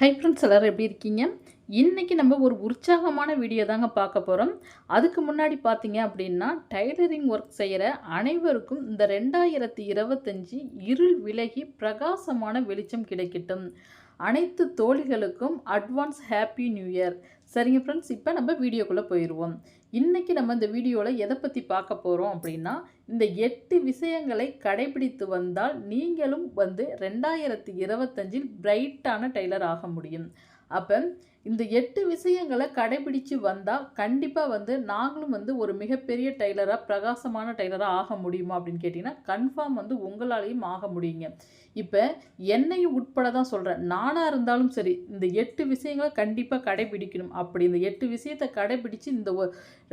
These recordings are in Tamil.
ஹை ஃப்ரெண்ட்ஸ் எல்லோரும் எப்படி இருக்கீங்க? இன்றைக்கி நம்ம ஒரு உற்சாகமான வீடியோ தாங்க பார்க்க போகிறோம் அதுக்கு முன்னாடி பார்த்தீங்க அப்படின்னா டைலரிங் ஒர்க் செய்கிற அனைவருக்கும் இந்த ரெண்டாயிரத்தி இருபத்தஞ்சி இருள் விலகி பிரகாசமான வெளிச்சம் கிடைக்கட்டும். அனைத்து தோழிகளுக்கும் அட்வான்ஸ் ஹாப்பி நியூ இயர் சரிங்க ஃப்ரெண்ட்ஸ் இப்போ நம்ம வீடியோக்குள்ளே போயிடுவோம் இன்றைக்கி நம்ம இந்த வீடியோவில் எதை பற்றி பார்க்க போகிறோம் அப்படின்னா இந்த எட்டு விஷயங்களை கடைபிடித்து வந்தால் நீங்களும் வந்து ரெண்டாயிரத்தி இருபத்தஞ்சில் பிரைட்டான டெய்லர் ஆக முடியும். அப்போ இந்த எட்டு விஷயங்களை கடைபிடிச்சு வந்தால் கண்டிப்பாக வந்து நாங்களும் வந்து ஒரு மிகப்பெரிய டெய்லராக பிரகாசமான டெய்லராக ஆக முடியுமா அப்படின்னு கேட்டிங்கன்னா கன்ஃபார்ம் வந்து உங்களாலையும் ஆக முடியுங்க. இப்போ என்னையும் உட்பட தான் சொல்கிறேன் நானாக இருந்தாலும் சரி இந்த எட்டு விஷயங்களை கண்டிப்பாக கடைபிடிக்கணும். அப்படி இந்த எட்டு விஷயத்தை கடைபிடிச்சு இந்த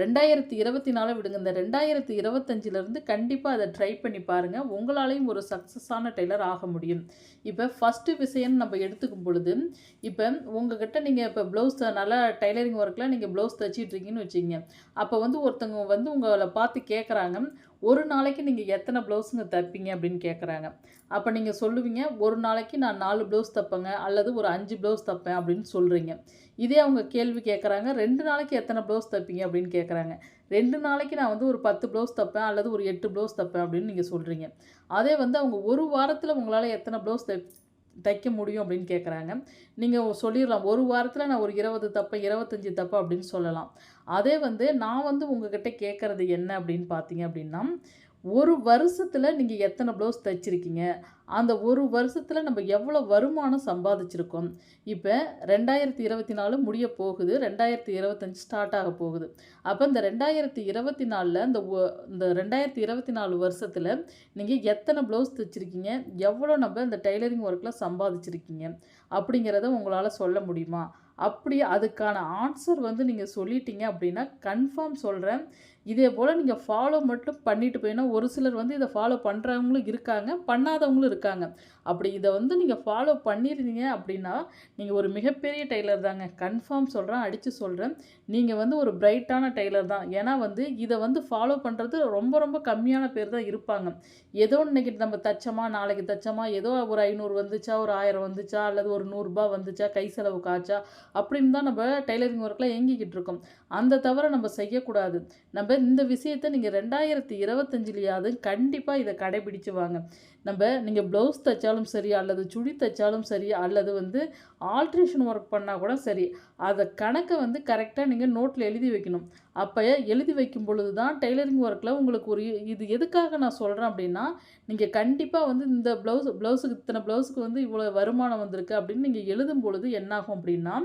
ரெண்டாயிரத்தி இருபத்தி நாலு விடுங்க. இந்த ரெண்டாயிரத்தி இருபத்தஞ்சிலேருந்து கண்டிப்பாக அதை ட்ரை பண்ணி பாருங்கள் உங்களாலையும் ஒரு சக்ஸஸான டெய்லர் ஆக முடியும். இப்போ ஃபஸ்ட்டு விஷயம்னு நம்ம எடுத்துக்கும் பொழுது இப்போ உங்ககிட்ட நீங்கள் இப்போ ப்ளவுஸ் நல்லா டைலரிங் ஒர்க்கில் நீங்கள் ப்ளவுஸ் தைச்சிட்ருக்கீங்கன்னு வச்சுங்க அப்போ வந்து ஒருத்தவங்க வந்து உங்களை பார்த்து கேட்குறாங்க ஒரு நாளைக்கு நீங்கள் எத்தனை ப்ளவுஸுங்க தைப்பீங்க அப்படின்னு கேட்குறாங்க அப்போ நீங்கள் சொல்லுவீங்க ஒரு நாளைக்கு நான் நாலு ப்ளவுஸ் தைப்பேங்க அல்லது ஒரு அஞ்சு ப்ளவுஸ் தைப்பேன் அப்படின்னு சொல்கிறீங்க இதே அவங்க கேள்வி கேட்குறாங்க ரெண்டு நாளைக்கு எத்தனை ப்ளவுஸ் தைப்பீங்க அப்படின்னு கேட்குறாங்க ரெண்டு நாளைக்கு நான் வந்து ஒரு பத்து ப்ளவுஸ் தைப்பேன் அல்லது ஒரு எட்டு ப்ளவுஸ் தைப்பேன் அப்படின்னு நீங்கள் சொல்கிறீங்க அதே வந்து அவங்க ஒரு வாரத்தில் உங்களால் எத்தனை ப்ளவுஸ் தை தைக்க முடியும் அப்படின்னு கேட்குறாங்க நீங்கள் சொல்லிடலாம். ஒரு வாரத்தில் நான் ஒரு இருபது தப்பை இருபத்தஞ்சி தப்பை அப்படின்னு சொல்லலாம். அதே வந்து நான் வந்து உங்ககிட்ட கேட்குறது என்ன அப்படின்னு பார்த்தீங்க அப்படின்னா ஒரு வருஷத்தில் நீங்கள் எத்தனை ப்ளவுஸ் தைச்சிருக்கீங்க? அந்த ஒரு வருஷத்தில் நம்ம எவ்வளோ வருமானம் சம்பாதிச்சிருக்கோம்? இப்போ ரெண்டாயிரத்தி இருபத்தி நாலு முடிய போகுது. ரெண்டாயிரத்தி இருபத்தஞ்சி ஸ்டார்ட் ஆக போகுது. அப்போ இந்த ரெண்டாயிரத்தி இருபத்தி நாலில் இந்த இந்த ரெண்டாயிரத்தி இருபத்தி நாலு வருஷத்தில் நீங்கள் எத்தனை ப்ளவுஸ் தைச்சிருக்கீங்க? எவ்வளோ நம்ம இந்த டெய்லரிங் ஒர்க்கில் சம்பாதிச்சிருக்கீங்க? அப்படிங்கிறத உங்களால் சொல்ல முடியுமா? அப்படி அதுக்கான ஆன்சர் வந்து நீங்கள் சொல்லிட்டீங்க அப்படின்னா கன்ஃபார்ம் சொல்கிறேன் இதே போல் நீங்கள் ஃபாலோ மட்டும் பண்ணிட்டு போயினா ஒரு சிலர் வந்து இதை ஃபாலோ பண்ணுறவங்களும் இருக்காங்க பண்ணாதவங்களும் இருக்காங்க. அப்படி இதை வந்து நீங்கள் ஃபாலோ பண்ணியிருந்தீங்க அப்படின்னா நீங்கள் ஒரு மிகப்பெரிய டெய்லர் தாங்க. கன்ஃபார்ம் சொல்கிறேன் அடித்து சொல்கிறேன் நீங்கள் வந்து ஒரு பிரைட்டான டெய்லர் தான். ஏன்னா வந்து இதை வந்து ஃபாலோ பண்ணுறது ரொம்ப ரொம்ப கம்மியான பேர் தான் இருப்பாங்க. ஏதோ இன்றைக்கி நம்ம தச்சோமா நாளைக்கு தச்சோமா ஏதோ ஒரு ஐநூறு வந்துச்சா ஒரு ஆயிரம் வந்துச்சா அல்லது ஒரு நூறுரூபா வந்துச்சா கை செலவு காய்ச்சா அப்படின்னு தான் நம்ம டெய்லரிங் ஒர்க்கில் இயங்கிக்கிட்டு இருக்கோம். அந்த தவிர நம்ம செய்யக்கூடாது. நம்ம இந்த விஷயத்தை நீங்கள் ரெண்டாயிரத்தி இருபத்தஞ்சிலையாவது கண்டிப்பாக இதை கடைபிடிச்சு வாங்க நம்ம நீங்கள் ப்ளவுஸ் தைச்சாலும் சரி அல்லது சுடி தைச்சாலும் சரி அல்லது வந்து ஆல்ட்ரேஷன் ஒர்க் பண்ணால் கூட சரி அதை கணக்கை வந்து கரெக்டாக நீங்கள் நோட்டில் எழுதி வைக்கணும். அப்போ எழுதி வைக்கும் பொழுது தான் டெய்லரிங் ஒர்க்கில் உங்களுக்கு ஒரு இது எதுக்காக நான் சொல்கிறேன் அப்படின்னா நீங்கள் கண்டிப்பாக வந்து இந்த ப்ளவுஸ் ப்ளவுஸுக்கு இத்தனை ப்ளவுஸுக்கு வந்து இவ்வளோ வருமானம் வந்திருக்கு அப்படின்னு நீங்கள் எழுதும் பொழுது என்னாகும் அப்படின்னா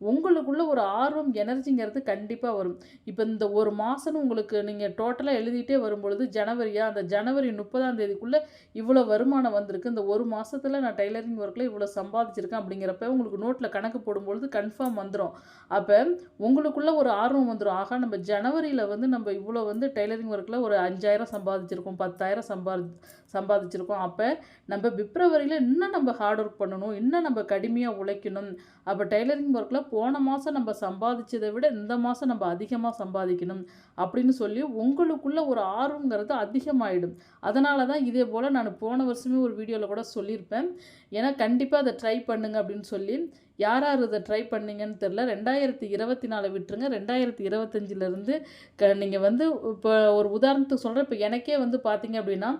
உங்களுக்குள்ள ஒரு ஆர்வம் எனர்ஜிங்கிறது கண்டிப்பாக வரும். இப்போ இந்த ஒரு மாதம்னு உங்களுக்கு நீங்கள் டோட்டலாக எழுதிட்டே வரும்பொழுது ஜனவரியா அந்த ஜனவரி முப்பதாம் தேதிக்குள்ளே இவ்வளோ வருமானம் வந்திருக்கு. இந்த ஒரு மாதத்தில் நான் டைலரிங் ஒர்க்கில் இவ்வளோ சம்பாதிச்சிருக்கேன் அப்படிங்கிறப்ப உங்களுக்கு நோட்டில் கணக்கு போடும்பொழுது கன்ஃபார்ம் வந்துடும் அப்போ உங்களுக்குள்ளே ஒரு ஆர்வம் வந்துடும் ஆகா நம்ம ஜனவரியில் வந்து நம்ம இவ்வளோ வந்து டைலரிங் ஒர்க்கில் ஒரு அஞ்சாயிரம் சம்பாதிச்சிருக்கோம் பத்தாயிரம் சம்பாதி சம்பாதிச்சிருக்கோம். அப்போ நம்ம பிப்ரவரியில் இன்னும் நம்ம ஹார்ட் ஒர்க் பண்ணணும் இன்னும் நம்ம கடுமையாக உழைக்கணும். அப்போ டைலரிங் ஒர்க்கில் போன மாதம் நம்ம சம்பாதிச்சதை விட இந்த மாதம் நம்ம அதிகமாக சம்பாதிக்கணும் அப்படின்னு சொல்லி உங்களுக்குள்ள ஒரு ஆர்வங்கிறது அதிகமாகிடும் அதனால தான் இதே போல் நான் போன வருஷமே ஒரு வீடியோவில் கூட சொல்லியிருப்பேன். ஏன்னா கண்டிப்பாக அதை ட்ரை பண்ணுங்க அப்படின்னு சொல்லி யார் யார் இதை ட்ரை பண்ணீங்கன்னு தெரில ரெண்டாயிரத்தி இருபத்தி நாலு விட்டுருங்க. ரெண்டாயிரத்தி இருபத்தஞ்சிலேருந்து க நீங்கள் வந்து இப்போ ஒரு உதாரணத்துக்கு சொல்கிறேன் இப்போ எனக்கே வந்து பார்த்தீங்க அப்படின்னா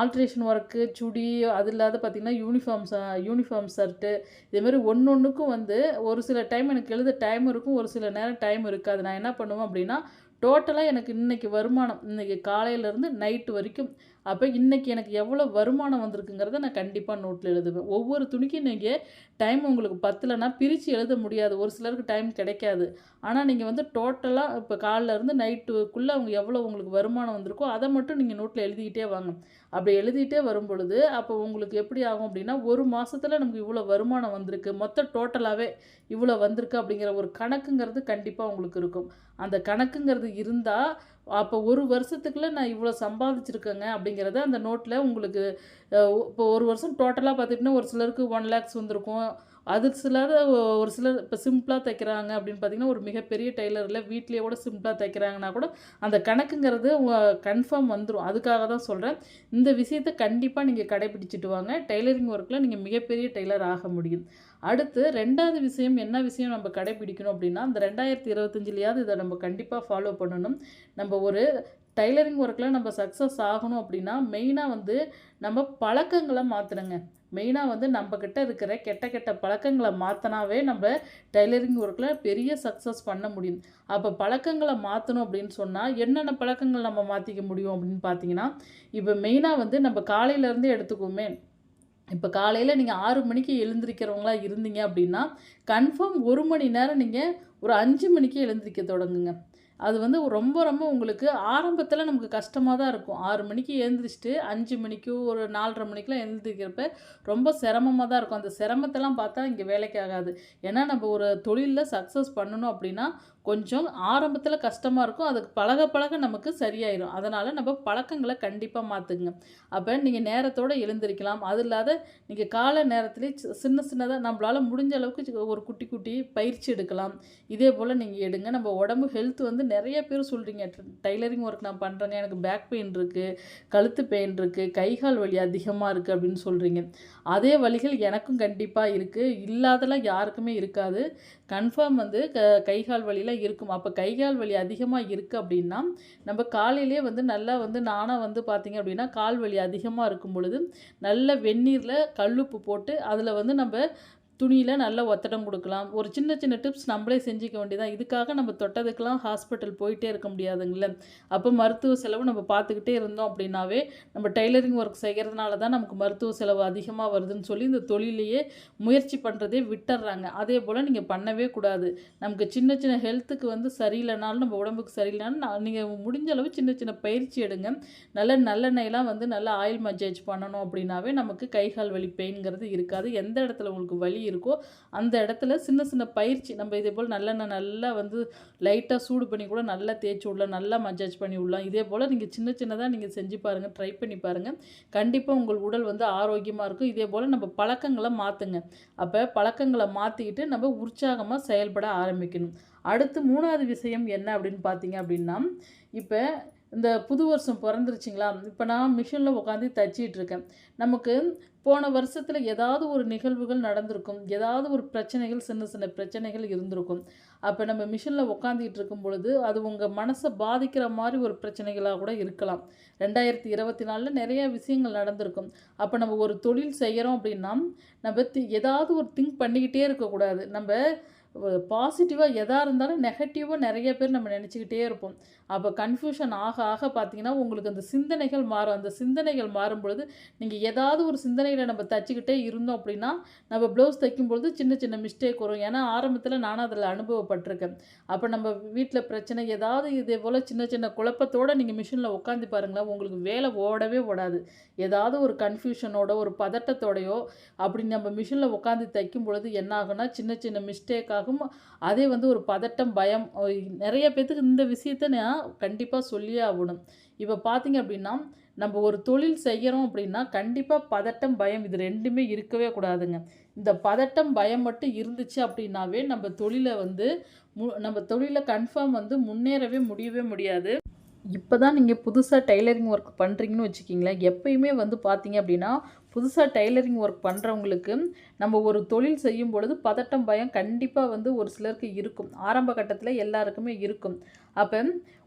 ஆல்ட்ரேஷன் ஒர்க்கு சுடி அது இல்லாத பார்த்திங்கன்னா யூனிஃபார்ம் யூனிஃபார்ம் ஷர்ட்டு இதேமாரி ஒன்று ஒன்றுக்கும் வந்து ஒரு சில டைம் எனக்கு எழுத டைம் இருக்கும். ஒரு சில நேரம் டைம் இருக்காது. நான் என்ன பண்ணுவேன் அப்படின்னா டோட்டலாக எனக்கு இன்றைக்கி வருமானம் இன்றைக்கி காலையிலேருந்து நைட்டு வரைக்கும் அப்போ இன்றைக்கி எனக்கு எவ்வளோ வருமானம் வந்திருக்குங்கிறத நான் கண்டிப்பாக நோட்டில் எழுதுவேன். ஒவ்வொரு துணிக்கும் நீங்கள் டைம் உங்களுக்கு பத்தலைன்னா பிரித்து எழுத முடியாது. ஒரு சிலருக்கு டைம் கிடைக்காது. ஆனால் நீங்கள் வந்து டோட்டலாக இப்போ காலிலேருந்து நைட்டுக்குள்ளே அவங்க எவ்வளோ உங்களுக்கு வருமானம் வந்திருக்கோ அதை மட்டும் நீங்கள் நோட்டில் எழுதிக்கிட்டே வாங்க. அப்படி எழுதிட்டே வரும் பொழுது அப்போ உங்களுக்கு எப்படி ஆகும் அப்படின்னா ஒரு மாதத்தில் நமக்கு இவ்வளோ வருமானம் வந்திருக்கு. மொத்தம் டோட்டலாகவே இவ்வளோ வந்திருக்கு அப்படிங்கிற ஒரு கணக்குங்கிறது கண்டிப்பாக உங்களுக்கு இருக்கும். அந்த கணக்குங்கிறது இருந்தால் அப்போ ஒரு வருஷத்துக்குள்ளே நான் இவ்வளோ சம்பாதிச்சிருக்கேங்க அப்படிங்கிறத அந்த நோட்டில் உங்களுக்கு இப்போ ஒரு வருஷம் டோட்டலாக பார்த்துட்டிங்கன்னா ஒரு சிலருக்கு ஒன் லேக்ஸ் வந்திருக்கும். அது சிலர் ஒரு சிலர் இப்போ சிம்பிளாக தைக்கிறாங்க அப்படின்னு பார்த்தீங்கன்னா ஒரு மிகப்பெரிய டெய்லரில் வீட்லேயே கூட சிம்பிளாக தைக்கிறாங்கன்னா கூட அந்த கணக்குங்கிறது கன்ஃபார்ம் வந்துடும் அதுக்காக தான் சொல்கிறேன் இந்த விஷயத்தை கண்டிப்பாக நீங்கள் கடைபிடிச்சிட்டு வாங்க. டெய்லரிங் ஒர்க்கில் நீங்கள் மிகப்பெரிய டெய்லர் ஆக முடியும். அடுத்து ரெண்டாவது விஷயம் என்ன விஷயம் நம்ம கடைபிடிக்கணும் அப்படின்னா இந்த ரெண்டாயிரத்தி இருபத்தஞ்சிலையாவது இதை நம்ம கண்டிப்பாக ஃபாலோ பண்ணணும். நம்ம ஒரு டைலரிங் ஒர்க்கில் நம்ம சக்ஸஸ் ஆகணும் அப்படின்னா மெயினாக வந்து நம்ம பழக்கங்களை மாற்றணுங்க மெயினாக வந்து நம்மக்கிட்ட இருக்கிற கெட்ட கெட்ட பழக்கங்களை மாற்றினாவே நம்ம டைலரிங் ஒர்க்கில் பெரிய சக்ஸஸ் பண்ண முடியும். அப்போ பழக்கங்களை மாற்றணும் அப்படின்னு சொன்னால் என்னென்ன பழக்கங்கள் நம்ம மாற்றிக்க முடியும் அப்படின்னு பார்த்தீங்கன்னா இப்போ மெயினாக வந்து நம்ம காலையிலேருந்தே எடுத்துக்குவோமே. இப்போ காலையில் நீங்கள் ஆறு மணிக்கு எழுந்திருக்கிறவங்களா இருந்தீங்க அப்படின்னா கன்ஃபார்ம் ஒரு மணி நேரம் நீங்கள் ஒரு அஞ்சு மணிக்கு எழுந்திரிக்க தொடங்குங்க. அது வந்து ரொம்ப ரொம்ப உங்களுக்கு ஆரம்பத்தில் நமக்கு கஷ்டமாக தான் இருக்கும். ஆறு மணிக்கு எழுந்திரிச்சிட்டு அஞ்சு மணிக்கு ஒரு நாலரை மணிக்கெலாம் எழுந்திரிக்கிறப்ப ரொம்ப சிரமமாக தான் இருக்கும். அந்த சிரமத்தெல்லாம் பார்த்தா இங்கே வேலைக்கு ஆகாது. ஏன்னா நம்ம ஒரு தொழிலில் சக்ஸஸ் பண்ணணும் அப்படின்னா கொஞ்சம் ஆரம்பத்தில் கஷ்டமாக இருக்கும். அதுக்கு பழக பழக நமக்கு சரியாயிடும் அதனால் நம்ம பழக்கங்களை கண்டிப்பாக மாற்றுங்க அப்போ நீங்கள் நேரத்தோடு எழுந்திருக்கலாம். அது இல்லாத நீங்கள் காலை நேரத்துலேயே சி- சின்ன சின்னதாக நம்மளால் முடிஞ்ச அளவுக்கு ஒரு குட்டி குட்டி பயிற்சி எடுக்கலாம். இதே போல் நீங்கள் எடுங்க. நம்ம உடம்பு ஹெல்த் வந்து நிறைய பேர் சொல்கிறீங்க டைலரிங் ஒர்க் நான் பண்ணுறேங்க எனக்கு பேக் பெயின் இருக்குது கழுத்து பெயின் இருக்குது கை கால் வலி அதிகமாக இருக்குது அப்படின்னு சொல்கிறீங்க அதே வழிகள் எனக்கும் கண்டிப்பாக இருக்குது இல்லாதெல்லாம் யாருக்குமே இருக்காது. கன்ஃபார்ம் வந்து க கை கால் வலியெலாம் இருக்கும். அப்போ கை கால் வலி அதிகமாக இருக்குது அப்படின்னா நம்ம காலையிலே வந்து நல்லா வந்து நானாக வந்து பார்த்திங்க அப்படின்னா கால் வலி அதிகமாக இருக்கும் பொழுது நல்ல வெந்நீரில் கல்லுப்பு போட்டு அதில் வந்து நம்ம துணியில் நல்ல ஒத்தடம் கொடுக்கலாம். ஒரு சின்ன சின்ன டிப்ஸ் நம்மளே செஞ்சுக்க வேண்டியதான் இதுக்காக நம்ம தொட்டதுக்கெலாம் ஹாஸ்பிட்டல் போயிட்டே இருக்க முடியாதுங்கள. அப்போ மருத்துவ செலவு நம்ம பார்த்துக்கிட்டே இருந்தோம் அப்படின்னாவே நம்ம டைலரிங் ஒர்க் செய்கிறதுனால தான் நமக்கு மருத்துவ செலவு அதிகமாக வருதுன்னு சொல்லி இந்த தொழிலையே முயற்சி பண்ணுறதே விட்டுறாங்க. அதே போல் நீங்கள் பண்ணவே கூடாது. நமக்கு சின்ன சின்ன ஹெல்த்துக்கு வந்து சரியில்லைனாலும் நம்ம உடம்புக்கு சரியில்லைனாலும் நீங்கள் முடிஞ்ச அளவு சின்ன சின்ன பயிற்சி எடுங்க. நல்ல நல்லெண்ணெயெலாம் வந்து நல்லா ஆயில் மசாஜ் பண்ணணும் அப்படின்னாவே நமக்கு கை கால் வலி பெயின்ங்கிறது இருக்காது. எந்த இடத்துல உங்களுக்கு வலி இருக்கோ அந்த இடத்துல சின்ன சின்ன பயிற்சி நம்ம இதே போல் நல்லெண்ணெய் நல்லா வந்து லைட்டாக சூடு பண்ணி கூட நல்லா தேய்ச்சி விடலாம் நல்லா மஜாஜ் பண்ணி விடலாம். இதே போல் நீங்கள் சின்ன சின்னதாக நீங்கள் செஞ்சு பாருங்கள் ட்ரை பண்ணி பாருங்கள் கண்டிப்பாக உங்கள் உடல் வந்து ஆரோக்கியமாக இருக்கும். இதே போல் நம்ம பழக்கங்களை மாற்றுங்க அப்போ பழக்கங்களை மாற்றிக்கிட்டு நம்ம உற்சாகமாக செயல்பட ஆரம்பிக்கணும். அடுத்து மூணாவது விஷயம் என்ன அப்படின்னு பார்த்தீங்க அப்படின்னா இப்போ இந்த புது வருஷம் பிறந்துருச்சிங்களா? இப்போ நான் மிஷினில் உட்காந்து தச்சிட்ருக்கேன். நமக்கு போன வருஷத்தில் ஏதாவது ஒரு நிகழ்வுகள் நடந்திருக்கும். ஏதாவது ஒரு பிரச்சனைகள் சின்ன சின்ன பிரச்சனைகள் இருந்திருக்கும். அப்போ நம்ம மிஷினில் உட்காந்துக்கிட்டு இருக்கும் பொழுது அது உங்கள் மனசை பாதிக்கிற மாதிரி ஒரு பிரச்சனைகளாக கூட இருக்கலாம். ரெண்டாயிரத்தி இருபத்தி நாலில் நிறைய விஷயங்கள் நடந்திருக்கும். அப்போ நம்ம ஒரு தொழில் செய்கிறோம் அப்படின்னா நம்ம தி- ஏதாவது ஒரு திங்க் பண்ணிக்கிட்டே இருக்கக்கூடாது. நம்ம பாசிட்டிவாக எதாக இருந்தாலும் நெகட்டிவாக நிறைய பேர் நம்ம நினச்சிக்கிட்டே இருப்போம். அப்போ கன்ஃபியூஷன் ஆக ஆக பார்த்தீங்கன்னா உங்களுக்கு அந்த சிந்தனைகள் மாறும். அந்த சிந்தனைகள் மாறும் பொழுது நீங்கள் ஏதாவது ஒரு சிந்தனையில் நம்ம தச்சுக்கிட்டே இருந்தோம் அப்படின்னா நம்ம ப்ளவுஸ் தைக்கும்பொழுது சின்ன சின்ன மிஸ்டேக் வரும். ஏன்னா ஆரம்பத்தில் நானும் அதில் அனுபவப்பட்டிருக்கேன். அப்போ நம்ம வீட்டில் பிரச்சனை ஏதாவது இதே போல் சின்ன சின்ன குழப்பத்தோடு நீங்கள் மிஷினில் உட்காந்து பாருங்களேன் உங்களுக்கு வேலை ஓடவே ஓடாது. ஏதாவது ஒரு கன்ஃபியூஷனோட ஒரு பதட்டத்தோடையோ அப்படி நம்ம மிஷினில் உட்காந்து தைக்கும் பொழுது என்ன ஆகுனா சின்ன சின்ன மிஸ்டேக்காக ஆகும்? அதே வந்து ஒரு பதட்டம் பயம் நிறைய பேர்த்துக்கு இந்த விஷயத்த நான் கண்டிப்பாக சொல்லியே ஆகணும். இப்போ பார்த்தீங்க அப்படின்னா நம்ம ஒரு தொழில் செய்கிறோம் அப்படின்னா கண்டிப்பாக பதட்டம் பயம் இது ரெண்டுமே இருக்கவே கூடாதுங்க. இந்த பதட்டம் பயம் மட்டும் இருந்துச்சு அப்படின்னாவே நம்ம தொழிலை வந்து மு நம்ம தொழிலை கன்ஃபார்ம் வந்து முன்னேறவே முடியவே முடியாது. இப்போ தான் நீங்கள் புதுசாக டைலரிங் ஒர்க் பண்ணுறீங்கன்னு வச்சுக்கிங்களேன். எப்பயுமே வந்து பார்த்தீங்க அப்படின்னா புதுசாக டைலரிங் ஒர்க் பண்ணுறவங்களுக்கு நம்ம ஒரு தொழில் செய்யும் பொழுது பதட்டம் பயம் கண்டிப்பாக வந்து ஒரு சிலருக்கு இருக்கும். ஆரம்ப கட்டத்தில் எல்லாருக்குமே இருக்கும். அப்போ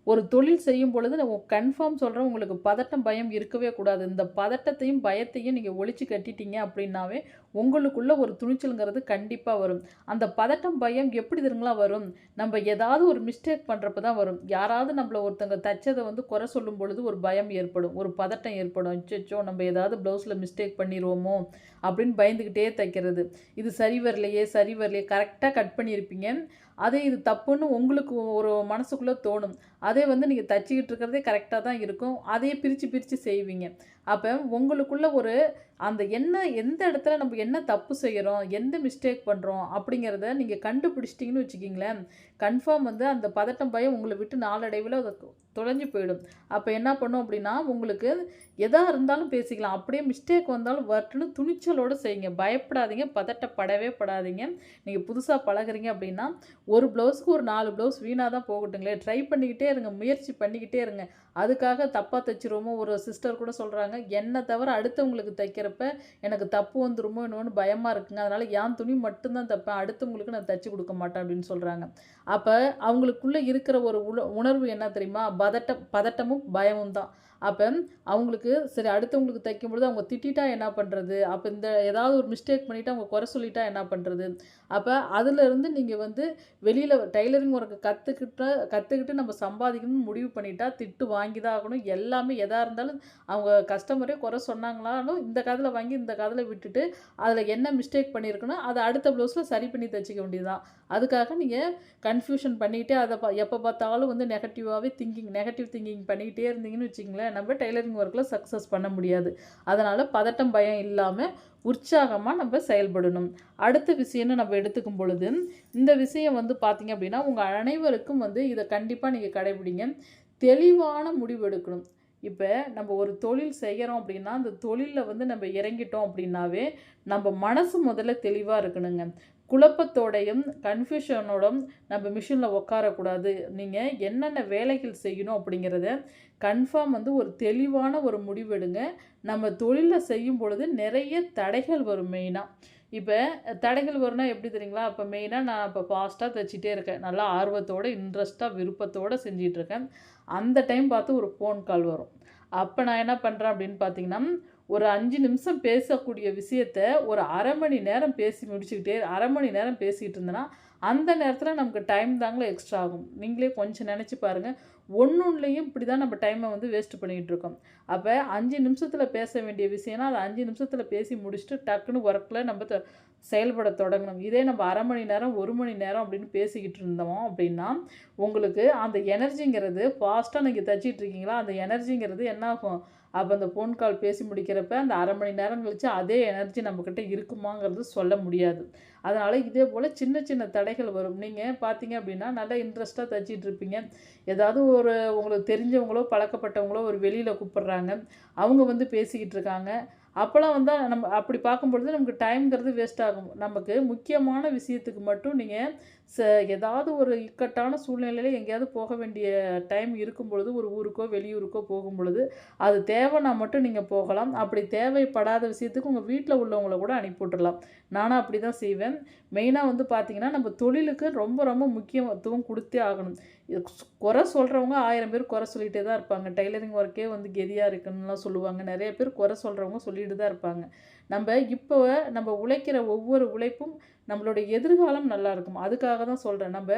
ஒரு தொழில் செய்யும் பொழுது நான் கன்ஃபார்ம் சொல்கிறேன் உங்களுக்கு பதட்டம் பயம் இருக்கவே கூடாது. இந்த பதட்டத்தையும் பயத்தையும் நீங்கள் ஒழிச்சு கட்டிட்டீங்க அப்படின்னாவே உங்களுக்குள்ள ஒரு துணிச்சலுங்கிறது கண்டிப்பாக வரும். அந்த பதட்டம் பயம் எப்படி தெரியுங்களா வரும்? நம்ம ஏதாவது ஒரு மிஸ்டேக் பண்ணுறப்ப தான் வரும். யாராவது நம்மளை ஒருத்தங்க தச்சதை வந்து குறை சொல்லும் பொழுது ஒரு பயம் ஏற்படும். ஒரு பதட்டம் ஏற்படும். அச்சோ நம்ம ஏதாவது ப்ளவுஸில் மிஸ்டேக் பண்ணிடுவோமோ அப்படின்னு பயந்துக்கிட்டே தைக்கிறது. இது சரி வரலையே சரி வரலையே கரெக்டாக கட் பண்ணியிருப்பீங்க. அதே இது தப்புன்னு உங்களுக்கு ஒரு மனசுக்குள்ளே தோணும். அதே வந்து நீங்கள் தச்சிக்கிட்டு இருக்கிறதே கரெக்டாக தான் இருக்கும். அதையே பிரித்து பிரித்து செய்வீங்க. அப்போ உங்களுக்குள்ள ஒரு அந்த என்ன எந்த இடத்துல நம்ம என்ன தப்பு செய்கிறோம் எந்த மிஸ்டேக் பண்ணுறோம் அப்படிங்கிறத நீங்கள் கண்டுபிடிச்சிட்டிங்கன்னு வச்சுக்கிங்களேன். கன்ஃபார்ம் வந்து அந்த பதட்டம் பயம் உங்களை விட்டு நாளடைவில் அது தொலைஞ்சு போயிடும். அப்போ என்ன பண்ணும் அப்படின்னா உங்களுக்கு எதாக இருந்தாலும் பேசிக்கலாம். அப்படியே மிஸ்டேக் வந்தாலும் வரட்டுன்னு துணிச்சலோடு செய்யுங்க. பயப்படாதீங்க பதட்டப்படவே படாதீங்க. நீங்கள் புதுசாக பழகுறீங்க அப்படின்னா ஒரு ப்ளவுஸ்க்கு ஒரு நாலு ப்ளவுஸ் வீணாக தான் போகட்டுங்களே. ட்ரை பண்ணிக்கிட்டே இருங்க முயற்சி பண்ணிக்கிட்டே இருங்க. அதுக்காக தப்பாக தைச்சிருவோமோ ஒரு சிஸ்டர் கூட சொல்கிறாங்க சொல்கிறாங்க என்னை தவிர அடுத்தவங்களுக்கு தைக்கிறப்ப எனக்கு தப்பு வந்துருமோ என்னோன்னு பயமாக இருக்குங்க. அதனால் என் துணி மட்டும்தான் தைப்பேன். அடுத்தவங்களுக்கு நான் தைச்சி கொடுக்க மாட்டேன் அப்படின்னு சொல்கிறாங்க அப்போ அவங்களுக்குள்ளே இருக்கிற ஒரு உண உணர்வு என்ன தெரியுமா? பதட்டம் பதட்டமும் பயமும் தான். அப்போ அவங்களுக்கு சரி அடுத்தவங்களுக்கு தைக்கும் பொழுது அவங்க திட்டிட்டா என்ன பண்ணுறது அப்போ இந்த ஏதாவது ஒரு மிஸ்டேக் பண்ணிவிட்டு அவங்க குறை சொல்லிட்டா என்ன பண்ணுறது அப்போ அதிலிருந்து நீங்கள் வந்து வெளியில் டைலரிங் ஒர்க்கு கற்றுக்கிட்ட கற்றுக்கிட்டு நம்ம சம்பாதிக்கணும்னு முடிவு பண்ணிட்டா திட்டு வாங்கி தான் ஆகணும். எல்லாமே எதாக இருந்தாலும் அவங்க கஸ்டமரே குறை சொன்னாங்களாலும் இந்த காதில் வாங்கி இந்த காதில் விட்டுட்டு அதில் என்ன மிஸ்டேக் பண்ணியிருக்கணும் அதை அடுத்த ப்ளவுஸில் சரி பண்ணி தைச்சிக்க வேண்டியதுதான். அதுக்காக நீங்கள் கன்ஃபியூஷன் பண்ணிக்கிட்டே அதை எப்போ பார்த்தாலும் வந்து நெகட்டிவாகவே திங்கிங் நெகட்டிவ் திங்கிங் பண்ணிக்கிட்டே இருந்தீங்கன்னு வச்சிங்களேன் நம்ம டெய்லரிங் ஒர்க்கில் சக்ஸஸ் பண்ண முடியாது. அதனால் பதட்டம் பயம் இல்லாமல் உற்சாகமாக நம்ம செயல்படணும். அடுத்த விஷயம்னு நம்ம எடுத்துக்கும் பொழுது இந்த விஷயம் வந்து பார்த்திங்க அப்படின்னா உங்கள் அனைவருக்கும் வந்து இதை கண்டிப்பாக நீங்கள் கடைபிடிங்க. தெளிவான முடிவு எடுக்கணும். இப்போ நம்ம ஒரு தொழில் செய்கிறோம் அப்படின்னா அந்த தொழிலில் வந்து நம்ம இறங்கிட்டோம் அப்படின்னாவே நம்ம மனசு முதல்ல தெளிவாக இருக்கணுங்க. குழப்பத்தோடையும் கன்ஃபியூஷனோடும் நம்ம மிஷினில் உட்காரக்கூடாது நீங்கள் என்னென்ன வேலைகள் செய்யணும் அப்படிங்கிறத கன்ஃபார்ம் வந்து ஒரு தெளிவான ஒரு முடிவெடுங்க நம்ம தொழிலில் செய்யும் பொழுது நிறைய தடைகள் வரும் மெயினாக இப்போ தடைகள் வரும்னா எப்படி தெரியுங்களா? இப்போ மெயினாக நான் இப்போ ஃபாஸ்ட்டாக தைச்சிட்டே இருக்கேன். நல்லா ஆர்வத்தோடு இன்ட்ரெஸ்ட்டாக விருப்பத்தோடு செஞ்சிகிட்ருக்கேன் அந்த டைம் பார்த்து ஒரு ஃபோன் கால் வரும். அப்போ நான் என்ன பண்ணுறேன் அப்படின்னு பார்த்தீங்கன்னா ஒரு அஞ்சு நிமிஷம் பேசக்கூடிய விஷயத்த ஒரு அரை மணி நேரம் பேசி முடிச்சுக்கிட்டே அரை மணி நேரம் பேசிக்கிட்டு இருந்தேன்னா அந்த நேரத்தில் நமக்கு டைம் தாங்களே எக்ஸ்ட்ரா ஆகும். நீங்களே கொஞ்சம் நினச்சி பாருங்கள் ஒன்றுலையும் இப்படி தான் நம்ம டைமை வந்து வேஸ்ட் பண்ணிக்கிட்டு இருக்கோம். அப்போ அஞ்சு நிமிஷத்தில் பேச வேண்டிய விஷயம்னா அதை அஞ்சு நிமிஷத்தில் பேசி முடிச்சுட்டு டக்குன்னு ஒர்க்கில் நம்ம செயல்பட தொடங்கணும். இதே நம்ம அரை மணி நேரம் ஒரு மணி நேரம் அப்படின்னு பேசிக்கிட்டு இருந்தோம் அப்படின்னா உங்களுக்கு அந்த எனர்ஜிங்கிறது ஃபாஸ்ட்டாக நீங்கள் தச்சிட்டு இருக்கீங்களா? அந்த எனர்ஜிங்கிறது என்ன ஆகும்? அப்போ அந்த ஃபோன் கால் பேசி முடிக்கிறப்ப அந்த அரை மணி நேரம் கழித்து அதே எனர்ஜி நம்மக்கிட்ட இருக்குமாங்கிறது சொல்ல முடியாது. அதனால் இதே போல் சின்ன சின்ன தடைகள் வரும். நீங்கள் பார்த்தீங்க அப்படின்னா நல்லா இன்ட்ரெஸ்ட்டாக தைச்சிட்டு இருப்பீங்க. ஏதாவது ஒரு உங்களுக்கு தெரிஞ்சவங்களோ பழக்கப்பட்டவங்களோ ஒரு வெளியில் கூப்பிட்றாங்க. அவங்க வந்து பேசிக்கிட்டு இருக்காங்க. அப்போல்லாம் வந்து நம்ம அப்படி பார்க்கும்பொழுது நமக்கு டைம்ங்கிறது வேஸ்ட் ஆகும். நமக்கு முக்கியமான விஷயத்துக்கு மட்டும் நீங்கள் ச ஏதாவது ஒரு இக்கட்டான சூழ்நிலையில் எங்கேயாவது போக வேண்டிய டைம் இருக்கும் பொழுது ஒரு ஊருக்கோ வெளியூருக்கோ போகும் பொழுது அது தேவைன்னா மட்டும் நீங்கள் போகலாம். அப்படி தேவைப்படாத விஷயத்துக்கு உங்கள் வீட்டில் உள்ளவங்கள கூட அனுப்பி விட்டுறலாம். நானும் அப்படி தான் செய்வேன் மெயினாக வந்து பார்த்திங்கன்னா நம்ம தொழிலுக்கு ரொம்ப ரொம்ப முக்கியத்துவம் கொடுத்தே ஆகணும். குறை சொல்கிறவங்க ஆயிரம் பேர் குறை சொல்லிகிட்டே தான் இருப்பாங்க. டைலரிங் ஒர்க்கே வந்து கெதியாக இருக்குன்னுலாம் சொல்லுவாங்க. நிறைய பேர் குறை சொல்கிறவங்க சொல்லிட்டு தான் இருப்பாங்க. நம்ம இப்போ நம்ம உழைக்கிற ஒவ்வொரு உழைப்பும் நம்மளுடைய எதிர்காலம் நல்லா இருக்கும். அதுக்காக தான் சொல்கிறேன் நம்ம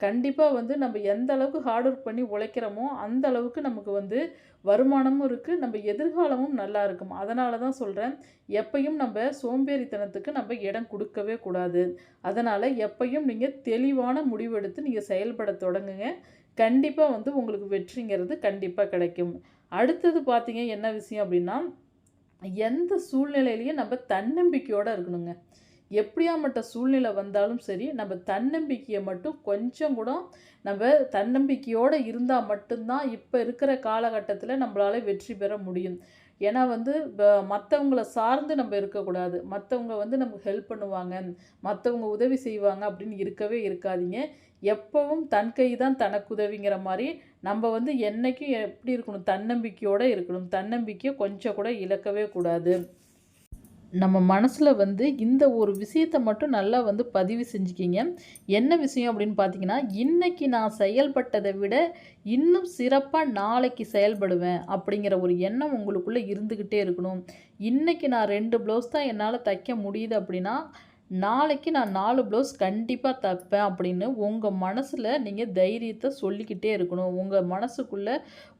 கண்டிப்பாக வந்து நம்ம எந்த அளவுக்கு ஹார்ட் ஒர்க் பண்ணி உழைக்கிறோமோ அந்த அளவுக்கு நமக்கு வந்து வருமானமும் இருக்குது நம்ம எதிர்காலமும் நல்லா இருக்கும். அதனால தான் சொல்கிறேன் எப்பையும் நம்ம சோம்பேறித்தனத்துக்கு நம்ம இடம் கொடுக்கவே கூடாது. அதனால் எப்பையும் நீங்கள் தெளிவான முடிவெடுத்து நீங்கள் செயல்பட தொடங்குங்க. கண்டிப்பாக வந்து உங்களுக்கு வெற்றிங்கிறது கண்டிப்பாக கிடைக்கும். அடுத்தது பார்த்தீங்க என்ன விஷயம் அப்படின்னா எந்த சூழ்நிலையிலையும் நம்ம தன்னம்பிக்கையோடு இருக்கணுங்க. எப்படியாமட்ட சூழ்நிலை வந்தாலும் சரி நம்ம தன்னம்பிக்கையை மட்டும் கொஞ்சம் கூட நம்ம தன்னம்பிக்கையோடு இருந்தால் மட்டும்தான் இப்போ இருக்கிற காலகட்டத்தில் நம்மளால் வெற்றி பெற முடியும். ஏன்னா வந்து மற்றவங்கள சார்ந்து நம்ம இருக்கக்கூடாது. மற்றவங்க வந்து நமக்கு ஹெல்ப் பண்ணுவாங்க. மற்றவங்க உதவி செய்வாங்க அப்படின்னு இருக்கவே இருக்காதிங்க. எப்பவும் தன் கை தான் தனக்கு உதவிங்கிற மாதிரி நம்ம வந்து என்றைக்கும் எப்படி இருக்கணும்? தன்னம்பிக்கையோடு இருக்கணும். தன்னம்பிக்கையை கொஞ்சம் கூட இழக்கவே கூடாது. நம்ம மனசில் வந்து இந்த ஒரு விஷயத்தை மட்டும் நல்லா வந்து பதிவு செஞ்சுக்கிங்க. என்ன விஷயம் அப்படின்னு பார்த்தீங்கன்னா இன்றைக்கி நான் செயல்பட்டதை விட இன்னும் சிறப்பாக நாளைக்கு செயல்படுவேன் அப்படிங்கிற ஒரு எண்ணம் உங்களுக்குள்ளே இருந்துக்கிட்டே இருக்கணும். இன்றைக்கி நான் ரெண்டு ப்ளவுஸ் தான் என்னால் தைக்க முடியுது அப்படின்னா நாளைக்கு நான் நாலு ப்ளவுஸ் கண்டிப்பாக தைப்பேன் அப்படின்னு உங்கள் மனசில் நீங்கள் தைரியத்தை சொல்லிக்கிட்டே இருக்கணும். உங்கள் மனசுக்குள்ளே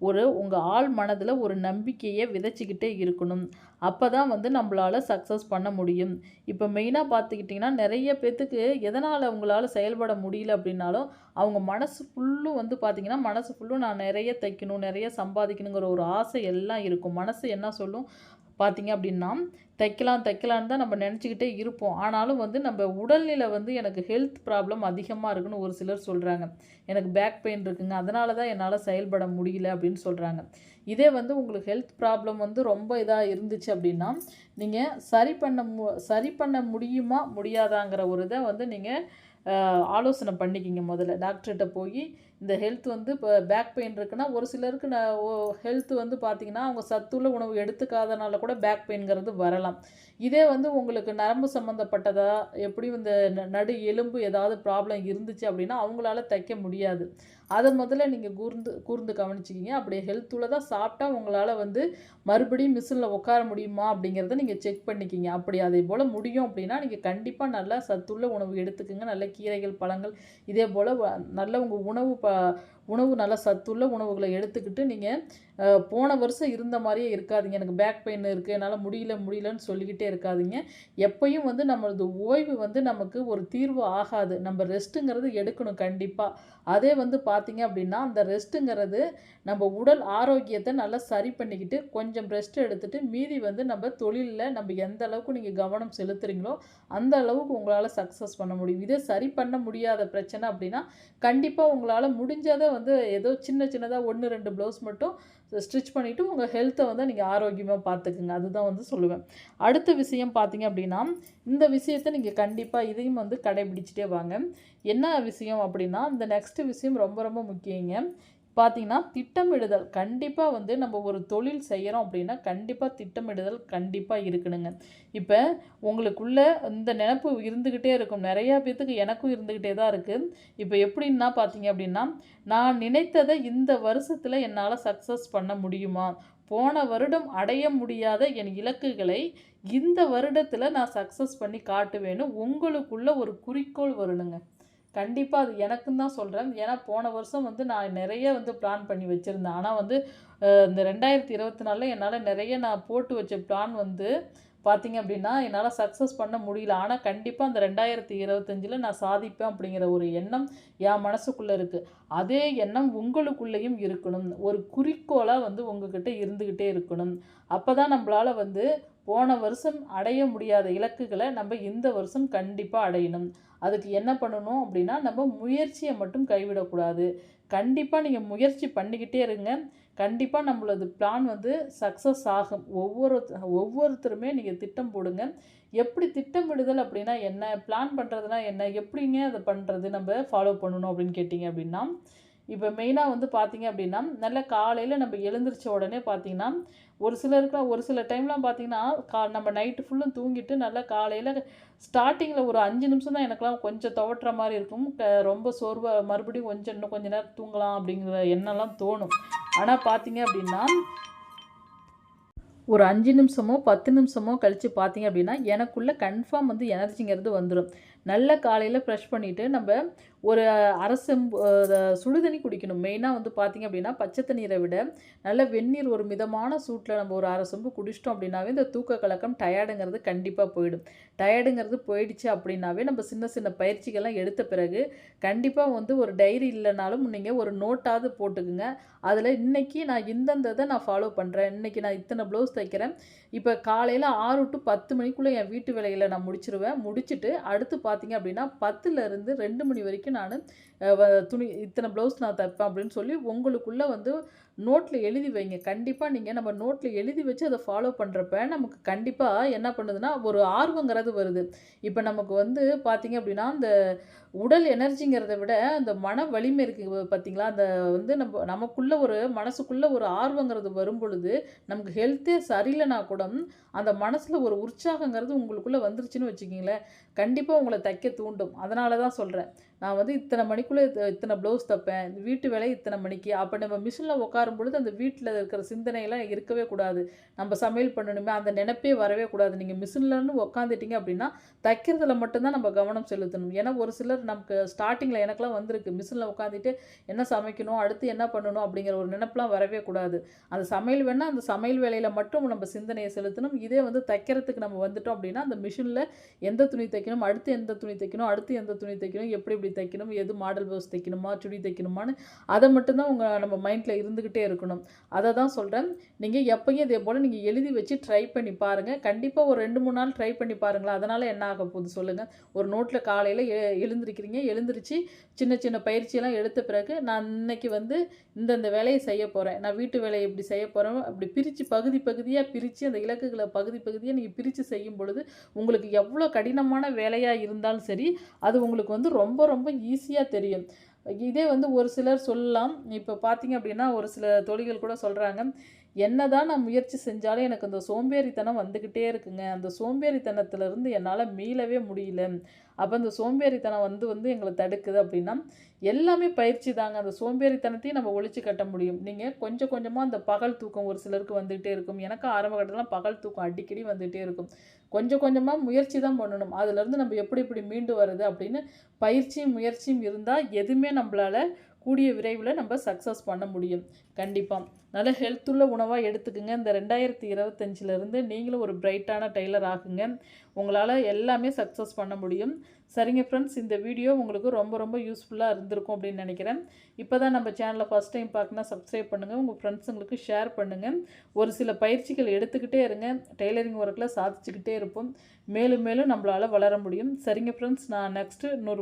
ஒரு உங்கள் ஆள் மனதில் ஒரு நம்பிக்கையை விதைச்சிக்கிட்டே இருக்கணும். அப்போ தான் வந்து நம்மளால் சக்ஸஸ் பண்ண முடியும். இப்போ மெயினாக பார்த்துக்கிட்டிங்கன்னா நிறைய பேர்த்துக்கு எதனால் அவங்களால செயல்பட முடியல அப்படின்னாலும் அவங்க மனசு ஃபுல்லும் வந்து பார்த்திங்கன்னா மனசு ஃபுல்லும் நான் நிறைய தைக்கணும் நிறைய சம்பாதிக்கணுங்கிற ஒரு ஆசை எல்லாம் இருக்கும். மனசு என்ன சொல்லும்? பார்த்தீங்க அப்படின்னா தைக்கலாம் தைக்கலான்னு தான் நம்ம நினச்சிக்கிட்டே இருப்போம். ஆனாலும் வந்து நம்ம உடல்நிலை வந்து எனக்கு ஹெல்த் ப்ராப்ளம் அதிகமாக இருக்குன்னு ஒரு சிலர் சொல்கிறாங்க எனக்கு பேக் பெயின் இருக்குங்க. அதனால தான் என்னால் செயல்பட முடியல அப்படின்னு சொல்கிறாங்க இதே வந்து உங்களுக்கு ஹெல்த் ப்ராப்ளம் வந்து ரொம்ப இதாக இருந்துச்சு அப்படின்னா நீங்கள் சரி பண்ண மு சரி பண்ண முடியுமா முடியாதாங்கிற ஒரு இதை வந்து நீங்கள் ஆலோசனை பண்ணிக்கிங்க முதல்ல. டாக்டர்கிட்ட போய் இந்த ஹெல்த் வந்து இப்போ பேக் பெயின் இருக்குன்னா ஒரு சிலருக்கு நான் ஹெல்த் வந்து பார்த்திங்கன்னா அவங்க சத்துள்ள உணவு எடுத்துக்காதனால கூட பேக் பெயின்கிறது வரலாம். இதே வந்து உங்களுக்கு நரம்பு சம்மந்தப்பட்டதா எப்படியும் இந்த ந- நடு எலும்பு ஏதாவது ப்ராப்ளம் இருந்துச்சு அப்படின்னா அவங்களால தைக்க முடியாது. அதை முதல்ல நீங்கள் கூர்ந்து கூர்ந்து கவனிச்சிக்கிங்க. அப்படி ஹெல்த்துள்ள தான் சாப்பிட்டா உங்களால் வந்து மறுபடியும் மிஷினில் உட்கார முடியுமா அப்படிங்கிறத நீங்கள் செக் பண்ணிக்கிங்க. அப்படி அதே போல் முடியும் அப்படின்னா நீங்கள் கண்டிப்பாக நல்லா சத்துள்ள உணவு எடுத்துக்கோங்க. நல்ல கீரைகள் பழங்கள் இதே போல் நல்ல உங்கள் உணவு ப uh, உணவு நல்ல சத்துள்ள உணவுகளை எடுத்துக்கிட்டு நீங்கள் போன வருஷம் இருந்த மாதிரியே இருக்காதீங்க. எனக்கு பேக் பெயின் இருக்குது என்னால் முடியல முடியலன்னு சொல்லிக்கிட்டே இருக்காதீங்க. எப்பயும் வந்து நம்மளது ஓய்வு வந்து நமக்கு ஒரு தீர்வு ஆகாது. நம்ம ரெஸ்ட்டுங்கிறது எடுக்கணும் கண்டிப்பாக அதே வந்து பார்த்திங்க அப்படின்னா அந்த ரெஸ்ட்டுங்கிறது நம்ம உடல் ஆரோக்கியத்தை நல்லா சரி பண்ணிக்கிட்டு கொஞ்சம் ரெஸ்ட் எடுத்துகிட்டு மீதி வந்து நம்ம தொழிலில் நம்ம எந்த அளவுக்கு நீங்கள் கவனம் செலுத்துறீங்களோ அந்த அளவுக்கு உங்களால் சக்ஸஸ் பண்ண முடியும். இதே சரி பண்ண முடியாத பிரச்சனை அப்படின்னா கண்டிப்பாக உங்களால் முடிஞ்சதை வந்து ஏதோ சின்ன சின்னதாக ஒன்று ரெண்டு ப்ளவுஸ் மட்டும் ஸ்டிச் பண்ணிவிட்டு உங்கள் ஹெல்த்தை வந்து நீங்கள் ஆரோக்கியமாக பார்த்துக்குங்க அதுதான் வந்து சொல்லுவேன். அடுத்த விஷயம் பார்த்தீங்க அப்படின்னா இந்த விஷயத்தை நீங்கள் கண்டிப்பாக இதையும் வந்து கடைபிடிச்சிட்டே வாங்க. என்ன விஷயம் அப்படின்னா இந்த நெக்ஸ்ட் விஷயம் ரொம்ப ரொம்ப முக்கியங்க. பார்த்தீங்கன்னா திட்டமிடுதல் கண்டிப்பாக வந்து நம்ம ஒரு தொழில் செய்கிறோம் அப்படின்னா கண்டிப்பாக திட்டமிடுதல் கண்டிப்பாக இருக்கணுங்க. இப்போ உங்களுக்குள்ளே இந்த நினப்பு இருந்துக்கிட்டே இருக்கும். நிறையா பேர்த்துக்கு எனக்கும் இருந்துக்கிட்டே தான் இருக்குது இப்போ எப்படின்னா பார்த்தீங்க அப்படின்னா நான் நினைத்ததை இந்த வருஷத்தில் என்னால் சக்ஸஸ் பண்ண முடியுமா? போன வருடம் அடைய முடியாத என் இலக்குகளை இந்த வருடத்தில் நான் சக்ஸஸ் பண்ணி காட்டுவேன்னு உங்களுக்குள்ள ஒரு குறிக்கோள் வரணுங்க. கண்டிப்பாக அது எனக்கும் தான் சொல்கிறேன் ஏன்னா போன வருஷம் வந்து நான் நிறைய வந்து பிளான் பண்ணி வச்சுருந்தேன். ஆனால் வந்து இந்த ரெண்டாயிரத்தி இருபத்தி நாலில் என்னால் நிறைய நான் போட்டு வச்ச பிளான் வந்து பார்த்தீங்க அப்படின்னா என்னால் சக்ஸஸ் பண்ண முடியல. ஆனால் கண்டிப்பாக அந்த ரெண்டாயிரத்தி இருபத்தஞ்சில் நான் சாதிப்பேன் அப்படிங்கிற ஒரு எண்ணம் என் மனசுக்குள்ளே இருக்குது அதே எண்ணம் உங்களுக்குள்ளேயும் இருக்கணும். ஒரு குறிக்கோளாக வந்து உங்ககிட்ட இருந்துக்கிட்டே இருக்கணும். அப்போ தான் நம்மளால் வந்து போன வருஷம் அடைய முடியாத இலக்குகளை நம்ம இந்த வருஷம் கண்டிப்பாக அடையணும். அதுக்கு என்ன பண்ணணும் அப்படின்னா நம்ம முயற்சியை மட்டும் கைவிடக்கூடாது. கண்டிப்பாக நீங்கள் முயற்சி பண்ணிக்கிட்டே இருங்க. கண்டிப்பாக நம்மளது பிளான் வந்து சக்ஸஸ் ஆகும். ஒவ்வொரு ஒவ்வொருத்தருமே நீங்கள் திட்டம் போடுங்க. எப்படி திட்டமிடுதல் அப்படின்னா என்ன? பிளான் பண்ணுறதுனா என்ன? எப்படிங்க அதை பண்ணுறது நம்ம ஃபாலோ பண்ணணும் அப்படின்னு கேட்டிங்க அப்படின்னா இப்போ மெயினாக வந்து பார்த்தீங்க அப்படின்னா நல்ல காலையில் நம்ம எழுந்திரிச்ச உடனே பார்த்தீங்கன்னா ஒரு சிலருக்குலாம் ஒரு சில டைம்லாம் பார்த்தீங்கன்னா கா நம்ம நைட்டு ஃபுல்லும் தூங்கிட்டு நல்லா காலையில் ஸ்டார்டிங்கில் ஒரு அஞ்சு நிமிஷம் தான் எனக்குலாம் கொஞ்சம் துவட்டுற மாதிரி இருக்கும். ரொம்ப சோர்வாக மறுபடியும் கொஞ்சம் இன்னும் கொஞ்சம் நேரம் தூங்கலாம் அப்படிங்கிற எண்ணம்லாம் தோணும். ஆனால் பார்த்தீங்க அப்படின்னா ஒரு அஞ்சு நிமிஷமோ பத்து நிமிஷமோ கழித்து பார்த்தீங்க அப்படின்னா எனக்குள்ளே கன்ஃபார்ம் வந்து எனர்ஜிங்கிறது வந்துடும் நல்ல காலையில் ப்ரெஷ் பண்ணிவிட்டு நம்ம ஒரு அரசம் செம்பு சுடுதண்ணி குடிக்கணும். மெயினாக வந்து பார்த்தீங்க அப்படின்னா பச்சை தண்ணீரை விட நல்ல வெந்நீர் ஒரு மிதமான சூட்டில் நம்ம ஒரு அரை குடிச்சிட்டோம் அப்படின்னாவே இந்த தூக்க கலக்கம் டயர்டுங்கிறது கண்டிப்பாக போயிடும். டயர்டுங்கிறது போயிடுச்சு அப்படின்னாவே நம்ம சின்ன சின்ன பயிற்சிகள்லாம் எடுத்த பிறகு கண்டிப்பாக வந்து ஒரு டைரி இல்லைனாலும் நீங்கள் ஒரு நோட்டாவது போட்டுக்குங்க. அதில் இன்னைக்கு நான் இந்தந்த இதை நான் ஃபாலோ பண்ணுறேன் இன்னைக்கு நான் இத்தனை ப்ளவுஸ் தைக்கிறேன். இப்போ காலையில் ஆறு டு பத்து மணிக்குள்ளே என் வீட்டு வேலைகளை நான் முடிச்சிருவேன். முடிச்சுட்டு அடுத்து பார்த்தீங்க அப்படின்னா பத்துலேருந்து ரெண்டு மணி வரைக்கும் நான் துணி இத்தனை ப்ளவுஸ் நான் தைப்பேன் அப்படின்னு சொல்லி உங்களுக்குள்ளே வந்து நோட்டில் எழுதி வைங்க. கண்டிப்பாக நீங்கள் நம்ம நோட்டில் எழுதி வச்சு அதை ஃபாலோ பண்ணுறப்ப நமக்கு கண்டிப்பாக என்ன பண்ணுதுன்னா ஒரு ஆர்வங்கிறது வருது. இப்போ நமக்கு வந்து பார்த்தீங்க அப்படின்னா அந்த உடல் எனர்ஜிங்கிறத விட அந்த மன வலிமை இருக்குது பார்த்தீங்களா அந்த வந்து நம்ம நமக்குள்ள ஒரு மனசுக்குள்ளே ஒரு ஆர்வங்கிறது வரும் பொழுது நமக்கு ஹெல்த்தே சரியில்லைனா கூட அந்த மனசில் ஒரு உற்சாகங்கிறது உங்களுக்குள்ளே வந்துருச்சுன்னு வச்சுக்கிங்களேன். கண்டிப்பாக உங்களை தைக்க தூண்டும். அதனால தான் சொல்கிறேன் நான் வந்து இத்தனை மணிக்குள்ளே இத்தனை ப்ளவுஸ் தைப்பேன். வீட்டு வேலை இத்தனை மணிக்கு. அப்போ நம்ம மிஷினில் உட்காரும் பொழுது அந்த வீட்டில் இருக்கிற சிந்தனையெல்லாம் இருக்கவே கூடாது. நம்ம சமையல் பண்ணணுமே அந்த நினைப்பே வரவே கூடாது. நீங்கள் மிஷின்லன்னு உட்காந்துட்டீங்க அப்படின்னா தைக்கிறதுல மட்டும்தான் நம்ம கவனம் செலுத்தணும். ஏன்னா ஒரு சிலர் நமக்கு ஸ்டார்டிங்கில் எனக்கெல்லாம் வந்திருக்கு. மிஷினில் உட்காந்துட்டு என்ன சமைக்கணும் அடுத்து என்ன பண்ணணும் அப்படிங்கிற ஒரு நினைப்பெலாம் வரவே கூடாது. அந்த சமையல் வேணால் அந்த சமையல் வேலையில் மட்டும் நம்ம சிந்தனையை செலுத்தணும். இதே வந்து தைக்கிறதுக்கு நம்ம வந்துட்டோம் அப்படின்னா அந்த மிஷினில் எந்த துணி தைக்கணும் அடுத்து எந்த துணி தைக்கணும் அடுத்து எந்த துணி தைக்கணும் எப்படி எப்படி தைக்கணும் எது மாடல் ப்ளவுஸ் தைக்கணுமா சுடி தைக்கணுமான்னு அதை மட்டும்தான் உங்கள் நம்ம மைண்டில் இருந்துக்கிட்டே இருக்கணும். அதை தான் சொல்கிறேன் நீங்கள் எப்பயும் இதே போல் நீங்கள் எழுதி வச்சு ட்ரை பண்ணி பாருங்கள் கண்டிப்பாக ஒரு ரெண்டு மூணு நாள் ட்ரை பண்ணி பாருங்களேன். அதனால் என்ன ஆக போகுது சொல்லுங்கள் ஒரு நோட்டில் காலையில் எ எழுந்திருக்கிறீங்க. எழுந்திருச்சு சின்ன சின்ன பயிற்சியெல்லாம் எடுத்த பிறகு நான் இன்னைக்கு வந்து இந்தந்த வேலையை செய்ய போகிறேன் நான் வீட்டு வேலையை இப்படி செய்ய போகிறேன் அப்படி பிரித்து பகுதி பகுதியாக பிரித்து அந்த இலக்குகளை பகுதி பகுதியாக நீங்கள் பிரித்து செய்யும் பொழுது உங்களுக்கு எவ்வளோ கடினமான வேலையாக இருந்தாலும் சரி அது உங்களுக்கு வந்து ரொம்ப ரொம்ப ரொம்ப ஈஸியாக தெரியும். இதே வந்து ஒரு சிலர் சொல்லலாம். இப்போ பார்த்தீங்க அப்படின்னா ஒரு சில தொழில்கள் கூட சொல்கிறாங்க என்னதான் நான் முயற்சி செஞ்சாலும் எனக்கு அந்த சோம்பேறித்தனம் வந்துக்கிட்டே இருக்குங்க. அந்த சோம்பேறித்தனத்திலிருந்து என்னால் மீளவே முடியல. அப்போ அந்த சோம்பேறித்தனம் வந்து வந்து எங்களை தடுக்குது அப்படின்னா எல்லாமே பயிற்சி தாங்க. அந்த சோம்பேறித்தனத்தையும் நம்ம ஒழிச்சு கட்ட முடியும். நீங்கள் கொஞ்சம் கொஞ்சமாக அந்த பகல் தூக்கம் ஒரு சிலருக்கு வந்துகிட்டே இருக்கும். எனக்கு ஆரம்ப கட்டத்தில் பகல் தூக்கம் அடிக்கடி வந்துகிட்டே இருக்கும். கொஞ்சம் கொஞ்சமாக முயற்சி தான் பண்ணணும். அதுலேருந்து நம்ம எப்படி இப்படி மீண்டு வர்றது அப்படின்னு பயிற்சியும் முயற்சியும் இருந்தால் எதுவுமே நம்மளால் கூடிய விரைவில் நம்ம சக்ஸஸ் பண்ண முடியும். கண்டிப்பாக நல்ல ஹெல்த்துள்ள உணவாக எடுத்துக்குங்க. இந்த ரெண்டாயிரத்தி இருபத்தஞ்சிலேருந்து நீங்களும் ஒரு பிரைட்டான டெய்லர் ஆகுங்க. உங்களால் எல்லாமே சக்ஸஸ் பண்ண முடியும். சரிங்க ஃப்ரெண்ட்ஸ் இந்த வீடியோ உங்களுக்கு ரொம்ப ரொம்ப யூஸ்ஃபுல்லாக இருந்திருக்கும் அப்படின்னு நினைக்கிறேன். இப்போ தான் நம்ம சேனலை ஃபஸ்ட் டைம் பார்க்கணும் சப்ஸ்கிரைப் பண்ணுங்கள் உங்கள் ஃப்ரெண்ட்ஸுங்களுக்கு ஷேர் பண்ணுங்கள் ஒரு சில பயிற்சிகள் எடுத்துக்கிட்டே இருங்க. டெய்லரிங் ஒர்க்கில் சாதிச்சுக்கிட்டே இருப்போம். மேலும் மேலும் நம்மளால் வளர முடியும். சரிங்க ஃப்ரெண்ட்ஸ் நான் நெக்ஸ்ட்டு இன்னொரு